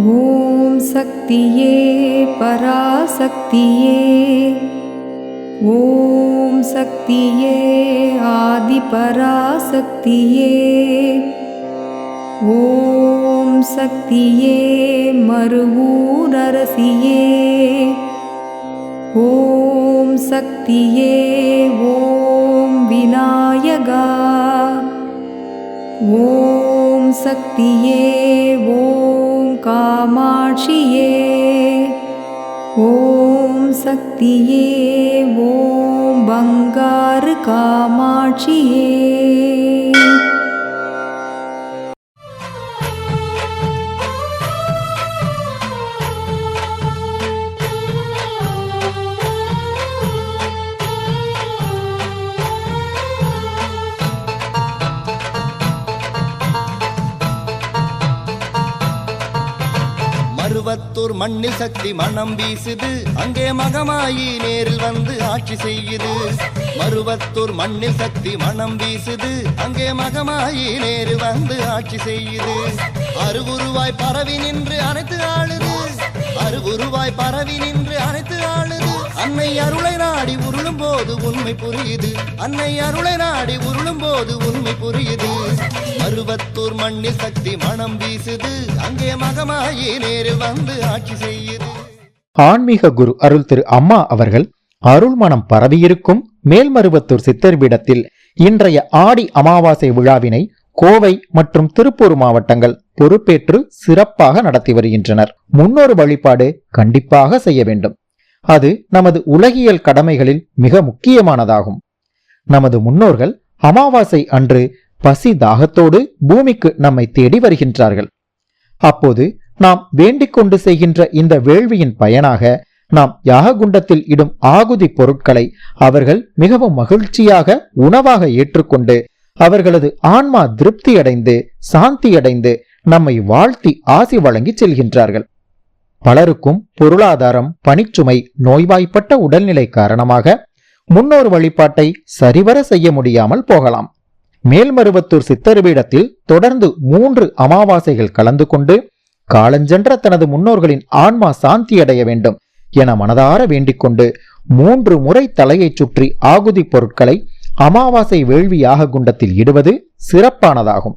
ॐ शक्तिये पराशक्तिये। ॐ शक्तिये आदिपराशक्तिये। ॐ शक्तिये ये ॐ शक्तिये ॐ विनायगा ॐ शक्तिये ॐ मा ॐ शक्ति ये ओं बङ्गार कामाचिये மருவத்தூர் மண்ணில் சக்தி மனம் வீசுது. அங்கே மகமாயி நேரில் வந்து ஆட்சி செய்யுது. மருவத்தூர் மண்ணில் சக்தி மனம் வீசுது. அங்கே மகமாயி நேரில் வந்து ஆட்சி செய்யுது. அருவுருவாய் பரவி நின்று அனைத்து ஆளுது. அருவுருவாய் பரவி நின்று அனைத்து ஆளுது. அன்னை அருளை நாடி உருளும் போது உண்மை புரியுது. அன்னை அருளை நாடி உருளும் போது உண்மை புரியுது. மருவத்தூர் மண்ணில் சக்தி மனம் வீசுது. அங்கே மகமாயி நேரில் வந்து ஆட்சி செய்யுது. ஆன்மீக குரு அருள் திரு அம்மா அவர்கள் அருள் மனம் பரவியிருக்கும் மேல்மருவத்தூர் சித்தர் பீடத்தில் இன்றைய ஆடி அமாவாசை விழாவினை கோவை மற்றும் திருப்பூர் மாவட்டங்கள் பொறுப்பேற்று சிறப்பாக நடத்தி வருகின்றனர். முன்னொரு வழிபாடு கண்டிப்பாக செய்ய வேண்டும். அது நமது உலகியல் கடமைகளில் மிக முக்கியமானதாகும். நமது முன்னோர்கள் அமாவாசை அன்று பசி தாகத்தோடு பூமிக்கு நம்மை தேடி வருகின்றார்கள். அப்போது நாம் வேண்டிக் கொண்டு செய்கின்ற இந்த வேள்வியின் பயனாக நாம் யாககுண்டத்தில் இடும் ஆகுதி பொருட்களை அவர்கள் மிகவும் மகிழ்ச்சியாக உணவாக ஏற்றுக்கொண்டு அவர்களது ஆன்மா திருப்தியடைந்து சாந்தியடைந்து நம்மை வாழ்த்தி ஆசி வழங்கி செல்கின்றார்கள். பலருக்கும் பொருளாதாரம் பணிச்சுமை நோய்வாய்ப்பட்ட உடல்நிலை காரணமாக முன்னோர் வழிபாட்டை சரிவர செய்ய முடியாமல் போகலாம். மேல்மருவத்தூர் சித்தருபீடத்தில் தொடர்ந்து மூன்று அமாவாசைகள் கலந்து கொண்டு காலஞ்சென்ற தனது முன்னோர்களின் ஆன்மா சாந்தியடைய வேண்டும் என மனதார வேண்டிக் கொண்டு மூன்று முறை தலையைச் சுற்றி ஆகுதி பொருட்களை அமாவாசை வேள்வியாக குண்டத்தில் இடுவது சிறப்பானதாகும்.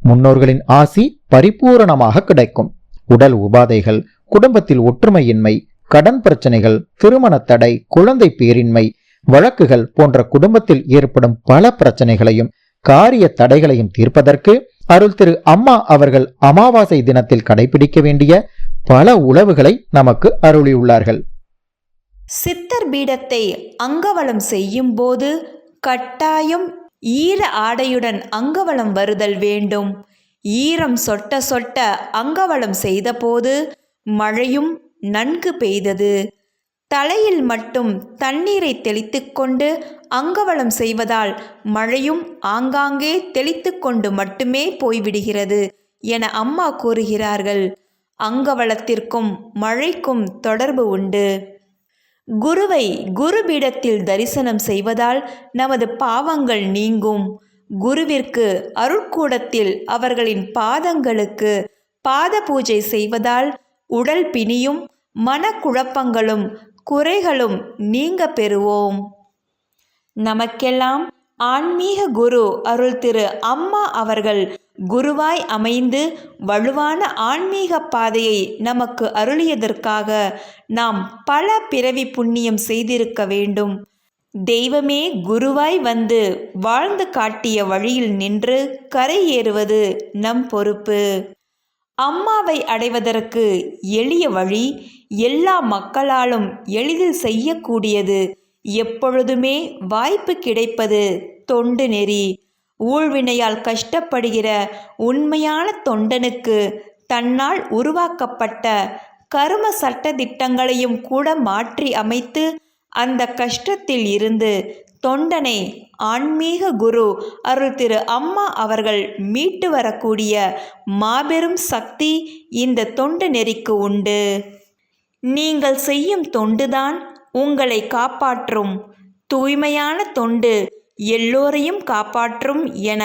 முன்னோர்களின் ஆசி பரிபூரணமாக கிடைக்கும். உடல் உபாதைகள் குடும்பத்தில் ஒற்றுமையின்மை கடன் பிரச்சனைகள் திருமண தடை குழந்தை பேரின்மை வழக்குகள் போன்ற குடும்பத்தில் ஏற்படும் பல பிரச்சனைகளையும் காரிய தடைகளையும் தீர்ப்பதற்கு அருள் திரு அம்மா அவர்கள் அமாவாசை தினத்தில் கடைபிடிக்க வேண்டிய பல உளவுகளை நமக்கு அருளியுள்ளார்கள். சித்தர் பீடத்தை அங்கவலம் செய்யும் போது கட்டாயம் ஈர ஆடையுடன் அங்கவலம் வருதல் வேண்டும். ஈரம் சொட்ட சொட்ட அங்கவலம் செய்தபோது மழையும் நன்கு பெய்தது. தலையில் மட்டும் தண்ணீரை தெளித்துக்கொண்டு அங்கவலம் செய்வதால் மழையும் ஆங்காங்கே தெளித்துக்கொண்டு மட்டுமே போய்விடுகிறது என அம்மா கூறுகிறார்கள். அங்கவலத்திற்கும் மழைக்கும் தொடர்பு உண்டு. குருவை குருபீடத்தில் தரிசனம் செய்வதால் நமது பாவங்கள் நீங்கும். குருவிற்கு அருட்கூடத்தில் அவர்களின் பாதங்களுக்கு பாத பூஜை செய்வதால் உடல் பிணியும் மனக்குழப்பங்களும் குறைகளும் நீங்க பெறுவோம். நமக்கெல்லாம் ஆன்மீக குரு அருள் திரு அம்மா அவர்கள் குருவாய் அமைந்து வலுவான ஆன்மீக பாதையை நமக்கு அருளியதற்காக நாம் பல பிறவி புண்ணியம் செய்திருக்க வேண்டும். தெய்வமே குருவாய் வந்து வாழ்ந்து காட்டிய வழியில் நின்று கரை ஏறுவது நம் பொறுப்பு. அம்மாவை அடைவதற்கு எளிய வழி எல்லா மக்களாலும் எளிதில் செய்யக்கூடியது எப்பொழுதுமே வாய்ப்பு கிடைப்பது தொண்டு நெறி. ஊழ்வினையால் கஷ்டப்படுகிற உண்மையான தொண்டனுக்கு தன்னால் உருவாக்கப்பட்ட கரும சட்ட திட்டங்களையும் கூட மாற்றி அமைத்து அந்த கஷ்டத்தில் இருந்து தொண்டனை ஆன்மீக குரு அருள் திரு அம்மா அவர்கள் மீட்டு வரக்கூடிய மாபெரும் சக்தி இந்த தொண்டு நெறிக்கு உண்டு. நீங்கள் செய்யும் தொண்டுதான் உங்களை காப்பாற்றும். தூய்மையான தொண்டு எல்லோரையும் காப்பாற்றும் என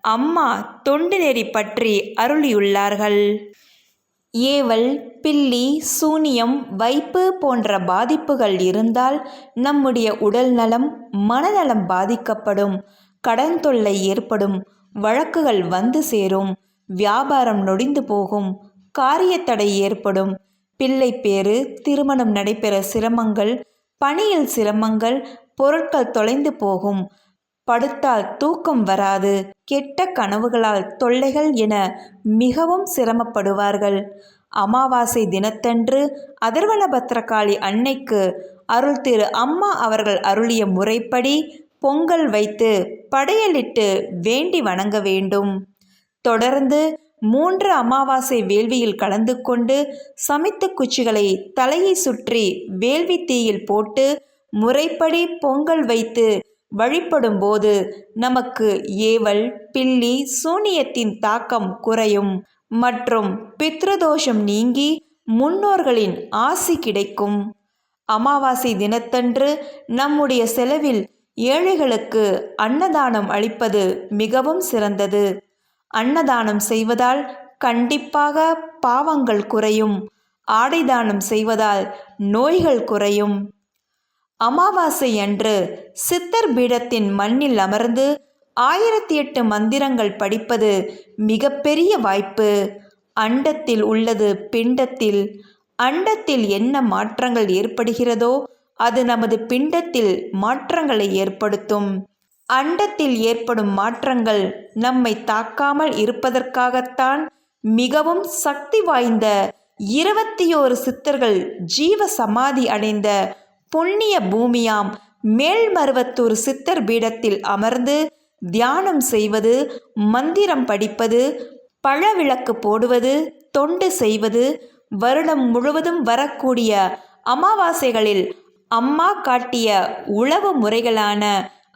அம்மா தொண்டு நெறி பற்றி அருளியுள்ளார்கள். ஏவல் பில்லி சூனியம் வைப்பு போன்ற பாதிப்புகள் இருந்தால் நம்முடைய உடல் நலம் மனநலம் பாதிக்கப்படும். கடன் தொல்லை ஏற்படும். வழக்குகள் வந்து சேரும். வியாபாரம் நொடிந்து போகும். காரியத்தடை ஏற்படும். பிள்ளை பேறு திருமணம் நடைபெற சிரமங்கள் பணியில் சிரமங்கள் பொருட்கள் தொலைந்து போகும். படுத்தால் தூக்கம் வராது. கெட்ட கனவுகளால் தொல்லைகள் என மிகவும் சிரமப்படுவார்கள். அமாவாசை தினத்தன்று அதர்வன பத்திரகாளி அன்னைக்கு அருள் திரு அம்மா அவர்கள் அருளிய முறைப்படி பொங்கல் வைத்து படையலிட்டு வேண்டி வணங்க வேண்டும். தொடர்ந்து மூன்று அமாவாசை வேள்வியில் கலந்து கொண்டு சமைத்த குச்சிகளை தலையை சுற்றி வேள்வி தீயில் போட்டு முறைப்படி பொங்கல் வைத்து வழிபடும் போது நமக்கு ஏவல் பில்லி சூனியத்தின் தாக்கம் குறையும். மற்றும் பித்ருதோஷம் நீங்கி முன்னோர்களின் ஆசி கிடைக்கும். அமாவாசை தினத்தன்று நம்முடைய செலவில் ஏழைகளுக்கு அன்னதானம் அளிப்பது மிகவும் சிறந்தது. அன்னதானம் செய்வதால் கண்டிப்பாக பாவங்கள் குறையும். ஆடை தானம் செய்வதால் நோய்கள் குறையும். அமாவாசை அன்று சித்தர் பீடத்தின் மண்ணில் அமர்ந்து ஆயிரத்தி எட்டு மந்திரங்கள் படிப்பது மிகப்பெரிய வாய்ப்பு. அண்டத்தில் உள்ளது பிண்டத்தில். அண்டத்தில் என்ன மாற்றங்கள் ஏற்படுகிறதோ அது நமது பிண்டத்தில் மாற்றங்களை ஏற்படுத்தும். அண்டத்தில் ஏற்படும் மாற்றங்கள் நம்மை தாக்காமல் இருப்பதற்காகத்தான் மிகவும் சக்தி வாய்ந்த இருபத்தி ஓரு சித்தர்கள் ஜீவ சமாதி அடைந்த புண்ணிய பூமியாம் மேல்மருவத்தூர் சித்தர் பீடத்தில் அமர்ந்து தியானம் செய்வது மந்திரம் படிப்பது பழவிளக்கு போடுவது தொண்டு செய்வது வருடம் முழுவதும் வரக்கூடிய அமாவாசைகளில் அம்மா காட்டிய உளவு முறைகளான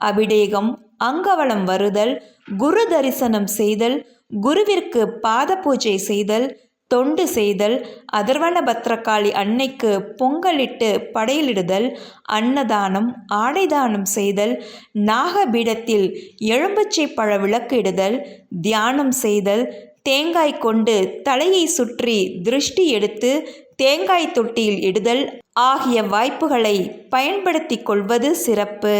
அபிடேகம் அங்கவளம் வருதல் குரு தரிசனம் செய்தல் குருவிற்கு பாத பூஜை செய்தல் தொண்டு செய்தல் அதர்வன பத்திரக்காளி அன்னைக்கு பொங்கலிட்டு படையலிடுதல் அன்னதானம் ஆடைதானம் செய்தல் நாகபீடத்தில் எலும்புச்சை பழ விளக்கிடுதல் தியானம் செய்தல் தேங்காய் கொண்டு தலையை சுற்றி திருஷ்டி எடுத்து தேங்காய் தொட்டியில் இடுதல் ஆகிய வாய்ப்புகளை பயன்படுத்தி கொள்வது சிறப்பு.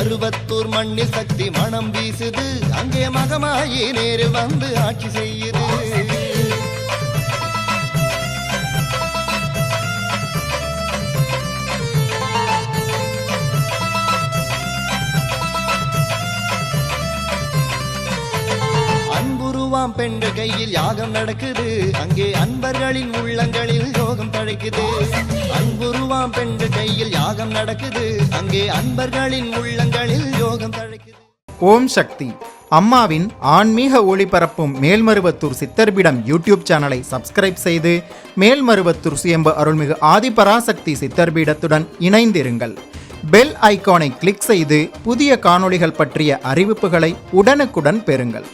அருவத்தூர் மண்ணில் சக்தி மனம் வீசுது அங்கே மகமாயி நேரு வந்து ஆட்சி செய்யுது. அன்புருவாம் பெண்கள் கையில் யாகம் நடக்குது. அங்கே அன்பர்களின் உள்ளங்களில் யோகம் தழைக்குது. அன்புருவாம் பெண்கள் கையில் யாகம் நடக்குது. அங்கே அன்பர்களின் உள்ளங்களில் யோகம் தழைக்குது. ஓம் சக்தி. அம்மாவின் ஆன்மீக ஒளிபரப்பும் மேல்மருவத்தூர் சித்தர்பிடம் யூடியூப் சேனலை சப்ஸ்கிரைப் செய்து மேல்மருவத்தூர் சுயம்பு அருள்மிகு ஆதிபராசக்தி சித்தர்பீடத்துடன் இணைந்திருங்கள். பெல் ஐகானை கிளிக் செய்து புதிய காணொளிகள் பற்றிய அறிவிப்புகளை உடனுக்குடன் பெறுங்கள்.